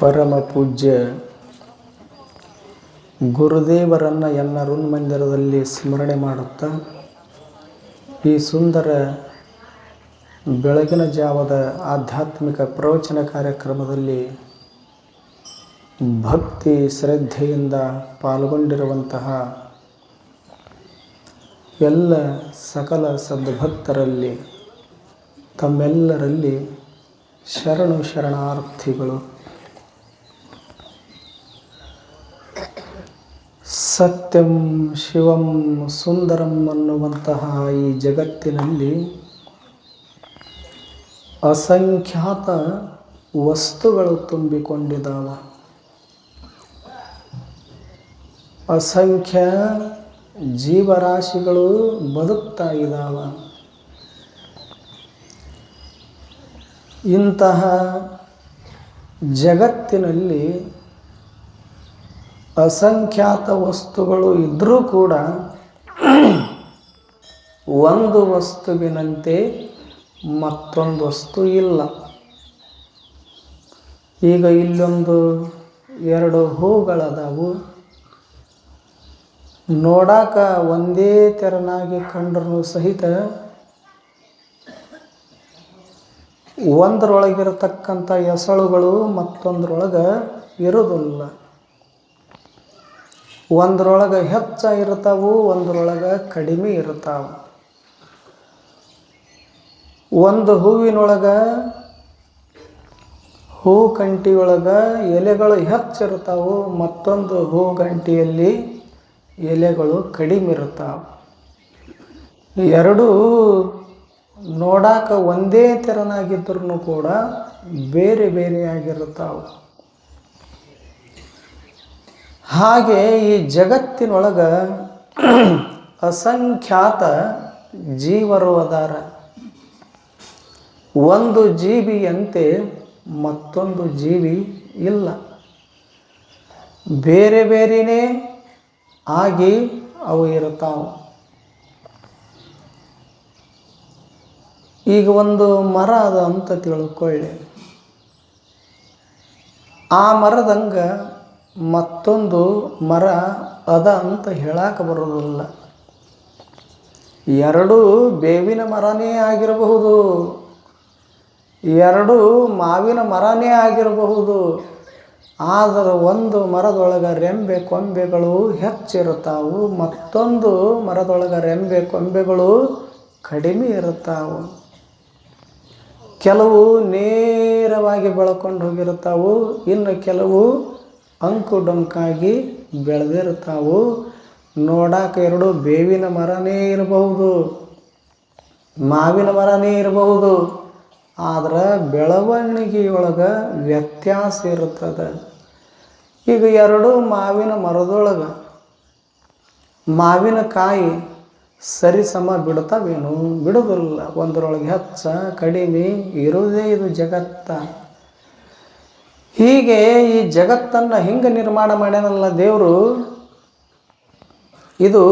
ಪರಮ ಪೂಜ್ಯ. ಗುರುದೇವರನ್ನು ಎನ್ನ ಮಂದಿರದಲ್ಲಿ ಸ್ಮರಣೆ ಮಾಡುತ್ತಾ, ಈ ಸುಂದರ ಬೆಳಗಿನ ಜಾವದ ಆಧ್ಯಾತ್ಮಿಕ ಪ್ರವಚನ ಕಾರ್ಯಕ್ರಮದಲ್ಲಿ ಭಕ್ತಿ ಶ್ರದ್ಧೆಯಿಂದ ಪಾಲ್ಗೊಂಡಿರುವಂತಹ ಎಲ್ಲ ಸಕಲ ಸದ್ಭಕ್ತರಲ್ಲಿ ತಮ್ಮೆಲ್ಲರಲ್ಲಿ ಶರಣು ಶರಣಾರ್ಥಿಗಳು ಸತ್ಯಂ ಶಿವಂ ಸುಂದರಂ ಅನ್ನುವಂತಹ ಈ ಜಗತ್ತಿನಲ್ಲಿ ಅಸಂಖ್ಯಾತ ವಸ್ತುಗಳು ತುಂಬಿಕೊಂಡಿದ್ದಾವ ಅಸಂಖ್ಯ ಜೀವರಾಶಿಗಳು ಬದುಕ್ತಾ ಇದ್ದಾವ ಇಂತಹ ಜಗತ್ತಿನಲ್ಲಿ ಅಸಂಖ್ಯಾತ ವಸ್ತುಗಳು ಇದ್ದರೂ ಕೂಡ ಒಂದು ವಸ್ತುವಿನಂತೆ ಮತ್ತೊಂದು ವಸ್ತು ಇಲ್ಲ. ಈಗ ಇಲ್ಲೊಂದು ಎರಡು ಹೂಗಳದಾವು. ನೋಡಾಕ ಒಂದೇ ತೆರನಾಗಿ ಕಂಡ್ರೂ ಸಹಿತ ಒಂದರೊಳಗಿರತಕ್ಕಂಥ ಎಸಳುಗಳು ಮತ್ತೊಂದರೊಳಗೆ ಇರೋದಿಲ್ಲ ಒಂದರೊಳಗೆ ಹೆಚ್ಚ ಇರ್ತಾವು, ಒಂದರೊಳಗೆ ಕಡಿಮೆ ಇರ್ತಾವೆ. ಒಂದು ಹೂವಿನೊಳಗೆ, ಹೂ ಕಂಟಿಯೊಳಗೆ ಎಲೆಗಳು ಹೆಚ್ಚಿರ್ತಾವು ಮತ್ತೊಂದು ಹೂ ಗಂಟಿಯಲ್ಲಿ ಎಲೆಗಳು ಕಡಿಮೆ ಇರ್ತಾವೆ. ಎರಡೂ ನೋಡಾಕ ಒಂದೇ ತೆರನಾಗಿದ್ರೂ ಕೂಡ ಬೇರೆ ಬೇರೆಯಾಗಿರ್ತಾವೆ. ಹಾಗೆ ಈ ಜಗತ್ತಿನೊಳಗೆ ಅಸಂಖ್ಯಾತ ಜೀವರು ಅದಾರ. ಒಂದು ಜೀವಿಯಂತೆ ಮತ್ತೊಂದು ಜೀವಿ ಇಲ್ಲ. ಬೇರೆ ಬೇರೆಯೇ ಆಗಿ ಅವು ಇರ್ತಾವೆ. ಈಗ ಒಂದು ಮರ ಅದ ಅಂತ ತಿಳ್ಕೊಳ್ಳಿ. ಆ ಮರದಂಗೆ ಮತ್ತೊಂದು ಮರ ಅದ ಅಂತ ಹೇಳಾಕ ಬರೋದಿಲ್ಲ ಎರಡೂ ಬೇವಿನ ಮರನೇ ಆಗಿರಬಹುದು. ಎರಡು ಮಾವಿನ ಮರನೇ ಆಗಿರಬಹುದು. ಆದರೆ ಒಂದು ಮರದೊಳಗೆ ರೆಂಬೆ ಕೊಂಬೆಗಳು ಹೆಚ್ಚಿರುತ್ತಾವು, ಮತ್ತೊಂದು ಮರದೊಳಗೆ ರೆಂಬೆ ಕೊಂಬೆಗಳು ಕಡಿಮೆ ಇರುತ್ತಾವು. ಕೆಲವು ನೇರವಾಗಿ ಬೆಳ್ಕೊಂಡು ಹೋಗಿರುತ್ತಾವು, ಇನ್ನು ಕೆಲವು ಅಂಕು ಡೊಂಕಾಗಿ ಬೆಳೆದಿರ್ತಾವು, ನೋಡಾಕ ಎರಡು ಬೇವಿನ ಮರನೇ ಇರಬಹುದು, ಮಾವಿನ ಮರನೇ ಇರಬಹುದು, ಆದ್ರೆ ಬೆಳವಣಿಗೆಯೊಳಗೆ ವ್ಯತ್ಯಾಸ ಇರುತ್ತದೆ ಈಗ ಎರಡು ಮಾವಿನ ಮರದೊಳಗೆ ಮಾವಿನಕಾಯಿ ಸರಿ ಸಮ ಬಿಡ್ತಾವೇನು? ಬಿಡೋದಿಲ್ಲ. ಒಂದರೊಳಗೆ ಹೆಚ್ಚ, ಕಡಿಮೆ ಇರುವುದೇ ಇದು ಜಗತ್ತ. ಹೀಗೆ ಈ ಜಗತ್ತನ್ನು ಹಿಂಗೆ ನಿರ್ಮಾಣ ಮಾಡ್ಯಾನಲ್ಲ ದೇವರು? ಇದು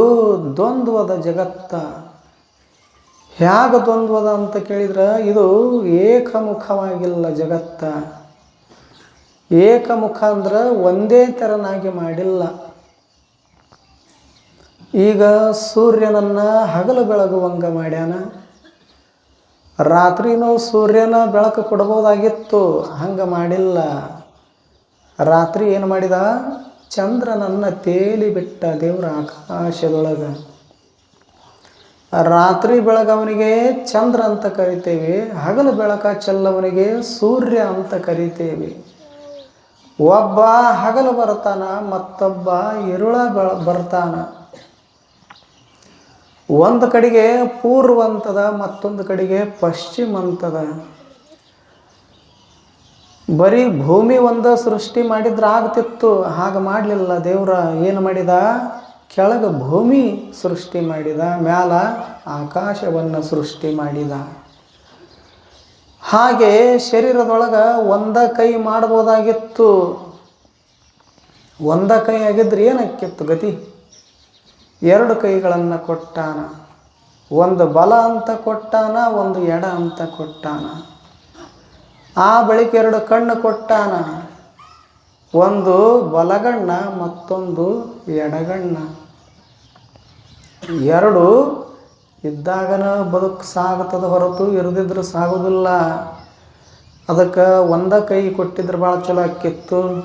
ದ್ವಂದ್ವದ ಜಗತ್ತ. ಹೇಗೆ ದ್ವಂದ್ವದ ಅಂತ ಕೇಳಿದ್ರೆ ಇದು ಏಕಮುಖವಾಗಿಲ್ಲ ಜಗತ್ತ. ಏಕಮುಖ ಅಂದ್ರೆ ಒಂದೇ ಥರನಾಗಿ ಮಾಡಿಲ್ಲ. ಈಗ ಸೂರ್ಯನನ್ನು ಹಗಲು ಬೆಳಗುವಂಗೆ ಮಾಡ್ಯಾನ. ರಾತ್ರಿನೂ ಸೂರ್ಯನ ಬೆಳಕು ಕೊಡ್ಬೋದಾಗಿತ್ತು, ಹಂಗೆ ಮಾಡಿಲ್ಲ. ರಾತ್ರಿ ಏನು ಮಾಡಿದ? ಚಂದ್ರನನ್ನು ತೇಲಿ ಬಿಟ್ಟ ದೇವರ ಆಕಾಶದೊಳಗೆ. ರಾತ್ರಿ ಬೆಳಗವನಿಗೆ ಚಂದ್ರ ಅಂತ ಕರಿತೇವೆ, ಹಗಲು ಬೆಳಕ ಚೆಲ್ಲವನಿಗೆ ಸೂರ್ಯ ಅಂತ ಕರಿತೇವೆ. ಒಬ್ಬ ಹಗಲು ಬರ್ತಾನ, ಮತ್ತೊಬ್ಬ ಇರುಳ ಬೆಳ ಬರ್ತಾನ. ಒಂದು ಕಡೆಗೆ ಪೂರ್ವ ಅಂತದ ಮತ್ತೊಂದು ಕಡೆಗೆ ಪಶ್ಚಿಮ ಅಂತದ ಬರೀ ಭೂಮಿ ಒಂದು ಸೃಷ್ಟಿ ಮಾಡಿದ್ರೆ ಆಗ್ತಿತ್ತು, ಹಾಗೆ ಮಾಡಲಿಲ್ಲ ದೇವ್ರ. ಏನು ಮಾಡಿದ? ಕೆಳಗೆ ಭೂಮಿ ಸೃಷ್ಟಿ ಮಾಡಿದ, ಮ್ಯಾಲ ಆಕಾಶವನ್ನು ಸೃಷ್ಟಿ ಮಾಡಿದ. ಹಾಗೆ ಶರೀರದೊಳಗೆ ಒಂದ ಕೈ ಮಾಡ್ಬೋದಾಗಿತ್ತು. ಒಂದ ಕೈ ಆಗಿದ್ರೆ ಏನಕ್ಕಿತ್ತು ಗತಿ? ಎರಡು ಕೈಗಳನ್ನು ಕೊಟ್ಟಾನ. ಒಂದು ಬಲ ಅಂತ ಕೊಟ್ಟಾನ, ಒಂದು ಎಡ ಅಂತ ಕೊಟ್ಟಾನ. ಆ ಬಳಿಕ ಎರಡು ಕಣ್ಣು ಕೊಟ್ಟಾನ. ಒಂದು ಬಲಗಣ್ಣ, ಮತ್ತೊಂದು ಎಡಗಣ್ಣ. ಎರಡು ಇದ್ದಾಗನ ಬದುಕು ಸಾಗುತ್ತದೆ ಹೊರತು ಇರದಿದ್ರೆ ಸಾಗೋದಿಲ್ಲ. ಅದಕ್ಕೆ ಒಂದ ಕೈ ಕೊಟ್ಟಿದ್ರೆ ಭಾಳ ಚಲೋ ಆಕಿತ್ತು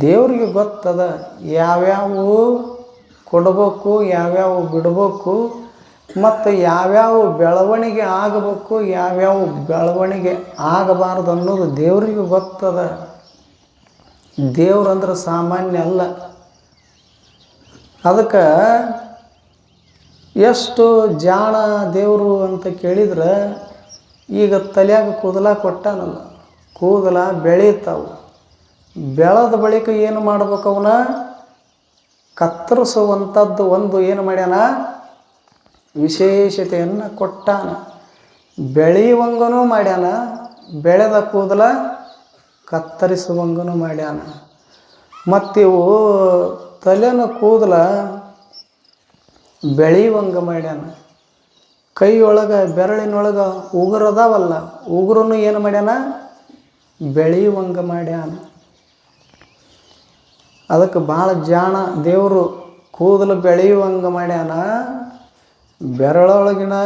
ದೇವ್ರಿಗೆ ಗೊತ್ತದ ಯಾವ್ಯಾವ ಕೊಡ್ಬೇಕು, ಯಾವ್ಯಾವ ಬಿಡಬೇಕು, ಮತ್ತು ಯಾವ್ಯಾವ ಬೆಳವಣಿಗೆ ಆಗಬೇಕು, ಯಾವ್ಯಾವ ಬೆಳವಣಿಗೆ ಆಗಬಾರ್ದು ಅನ್ನೋದು ದೇವರಿಗೆ ಗೊತ್ತದ. ದೇವ್ರಂದ್ರೆ ಸಾಮಾನ್ಯ ಅಲ್ಲ. ಅದಕ್ಕೆ ಎಷ್ಟು ಜಾಣ ದೇವರು ಅಂತ ಕೇಳಿದ್ರೆ ಈಗ ತಲೆಯಾಗ ಕೂದಲ ಕೊಟ್ಟಾನಲ್ಲ, ಕೂದಲ ಬೆಳೀತಾವೆ. ಬೆಳೆದ ಬಳಿಕ ಏನು ಮಾಡ್ಬೇಕು ಕತ್ತರಿಸುವಂಥದ್ದು ಒಂದು ಏನು ಮಾಡ್ಯಾನ? ವಿಶೇಷತೆಯನ್ನು ಕೊಟ್ಟಾನ. ಬೆಳೆಯುವಂಗನೂ ಮಾಡ್ಯಾನ, ಬೆಳೆದ ಕೂದಲ ಕತ್ತರಿಸುವಂಗನೂ ಮಾಡ್ಯಾನ. ಮತ್ತಿವು ತಲೆನ ಕೂದಲ ಬೆಳೆಯುವಂಗ ಮಾಡ್ಯಾನ. ಕೈಯೊಳಗೆ, ಬೆರಳಿನೊಳಗೆ ಉಗುರದಾವಲ್ಲ ಉಗುರನ್ನು ಏನು ಮಾಡ್ಯಾನ? ಬೆಳೆಯುವಂಗ ಮಾಡ್ಯಾನ. ಅದಕ್ಕೆ ಭಾಳ ಜಾಣ ದೇವರು ಕೂದಲು ಬೆಳೆಯುವಂಗ ಮಾಡ್ಯಾನ, ಬೆರಳೊಳಗಿನ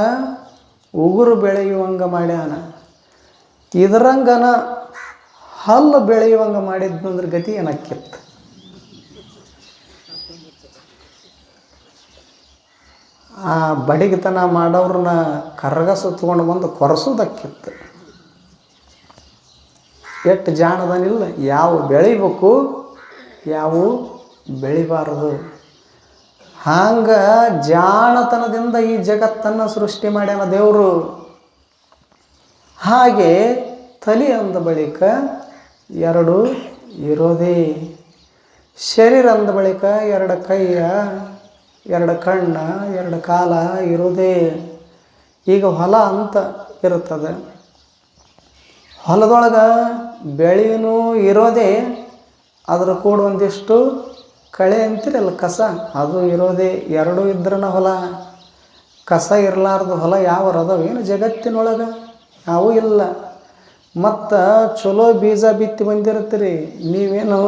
ಉಗುರು ಬೆಳೆಯುವಂಗ ಮಾಡ್ಯಾನ. ಇದರಂಗನ ಹಲ್ಲು ಬೆಳೆಯುವಂಗ ಮಾಡಿದ್ನಂದ್ರೆ ಗತಿ ಏನಕ್ಕಿತ್ತು? ಆ ಬಡಿಗೆತನ ಮಾಡೋರನ್ನ ಕರಗಸ ಸುತ್ಕೊಂಡು ಬಂದು ಕೊರಸೋದಕ್ಕಿತ್ತು. ಎಷ್ಟು ಜಾಣದನಿಲ್ಲ, ಯಾವ ಬೆಳಿಬೇಕು ಯಾವ? ಬೆಳಿಬಾರದು. ಹಂಗೆ ಜಾಣತನದಿಂದ ಈ ಜಗತ್ತನ್ನು ಸೃಷ್ಟಿ ಮಾಡ್ಯಾನ ದೇವರು. ಹಾಗೆ ತಲೆ ಅಂದ ಬಳಿಕ ಎರಡು ಇರೋದೇ. ಶರೀರ ಅಂದ ಬಳಿಕ ಎರಡು ಕೈಯ, ಎರಡು ಕಣ್ಣ, ಎರಡು ಕಾಲ ಇರೋದೇ. ಈಗ ಹೊಲ ಅಂತ ಇರುತ್ತದೆ. ಹೊಲದೊಳಗೆ ಬೆಳೆಯೂ ಇರೋದೇ. ಅದ್ರ ಕೂಡ ಒಂದಿಷ್ಟು ಕಳೆ ಅಂತೀರಲ್ಲ ಕಸ? ಅದು ಇರೋದೇ ಎರಡೂ ಇದ್ರನ ಹೊಲ. ಕಸ ಇರಲಾರ್ದು ಹೊಲ ಯಾವ ಅದಾವ? ಏನು ಜಗತ್ತಿನೊಳಗೆ? ಯಾವೂ ಇಲ್ಲ. ಮತ್ತು ಚಲೋ ಬೀಜ ಬಿತ್ತಿ ಬಂದಿರ್ತೀರಿ ನೀವೇನು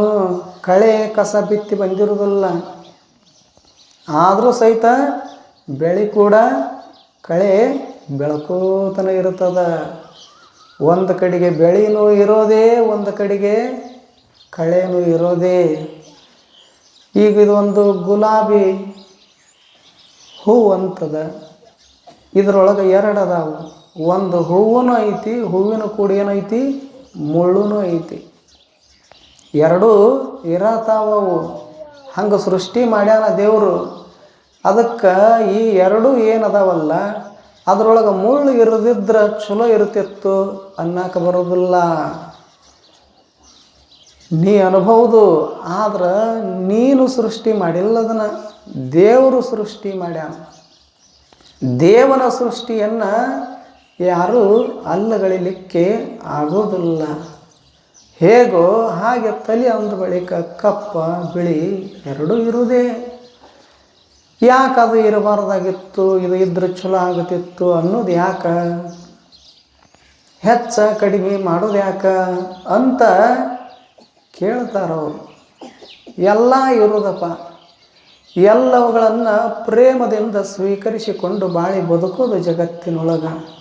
ಕಳೆ, ಕಸ ಬಿತ್ತಿ ಬಂದಿರೋದಿಲ್ಲ. ಆದರೂ ಸಹಿತ ಬೆಳೆ ಕೂಡ ಕಳೆ ಬೆಳಕೋತನ ಇರ್ತದ. ಒಂದು ಕಡೆಗೆ ಬೆಳೆನೂ ಇರೋದೇ, ಒಂದು ಕಡೆಗೆ ಕಳೆನೂ ಇರೋದೇ. ಈಗ ಇದೊಂದು ಗುಲಾಬಿ ಹೂವು ಅಂತದ ಇದ್ರೊಳಗೆ ಎರಡು ಅದಾವು. ಒಂದು ಹೂವೂ ಐತಿ, ಹೂವಿನ ಕೂಡ ಏನೈತಿ ಮುಳ್ಳುನೂ ಐತಿ. ಎರಡೂ ಇರತಾವವು. ಹಂಗೆ ಸೃಷ್ಟಿ ಮಾಡ್ಯಾನ ದೇವರು. ಅದಕ್ಕೆ ಈ ಎರಡೂ ಏನದಾವಲ್ಲ? ಅದರೊಳಗೆ ಮುಳ್ಳು ಇರದಿದ್ರೆ ಚಲೋ ಇರ್ತಿತ್ತು ಅನ್ನಕ್ಕೆ ಬರೋದಿಲ್ಲ. ನೀ ಅನ್ಬೋದು ಆದ್ರೆ ನೀನು ಸೃಷ್ಟಿ ಮಾಡಿಲ್ಲ ಅದನ್ನು ದೇವರು ಸೃಷ್ಟಿ ಮಾಡ್ಯಾನ. ದೇವನ ಸೃಷ್ಟಿಯನ್ನು ಯಾರೂ ಅಲ್ಲಗಳಿಲಿಕ್ಕೆ ಆಗೋದಿಲ್ಲ. ಹೇಗೋ ಹಾಗೆ ತಲೆ ಅಂದ ಬಳಿಕ ಕಪ್ಪ, ಬಿಳಿ ಎರಡೂ ಇರುವುದೇ. ಯಾಕೆ ಅದು ಇರಬಾರ್ದಾಗಿತ್ತು, ಇದು ಇದ್ರೆ ಚಲೋ ಆಗುತ್ತಿತ್ತು ಅನ್ನೋದು ಯಾಕೆ? ಹೆಚ್ಚ ಕಡಿಮೆ ಮಾಡೋದು ಯಾಕೆ? ಅಂತ ಕೇಳ್ತಾರವರು. ಎಲ್ಲ ಇರೋದಪ್ಪ. ಎಲ್ಲವುಗಳನ್ನು ಪ್ರೇಮದಿಂದ ಸ್ವೀಕರಿಸಿಕೊಂಡು ಬಾಳಿ ಬದುಕೋದು ಜಗತ್ತಿನೊಳಗೆ.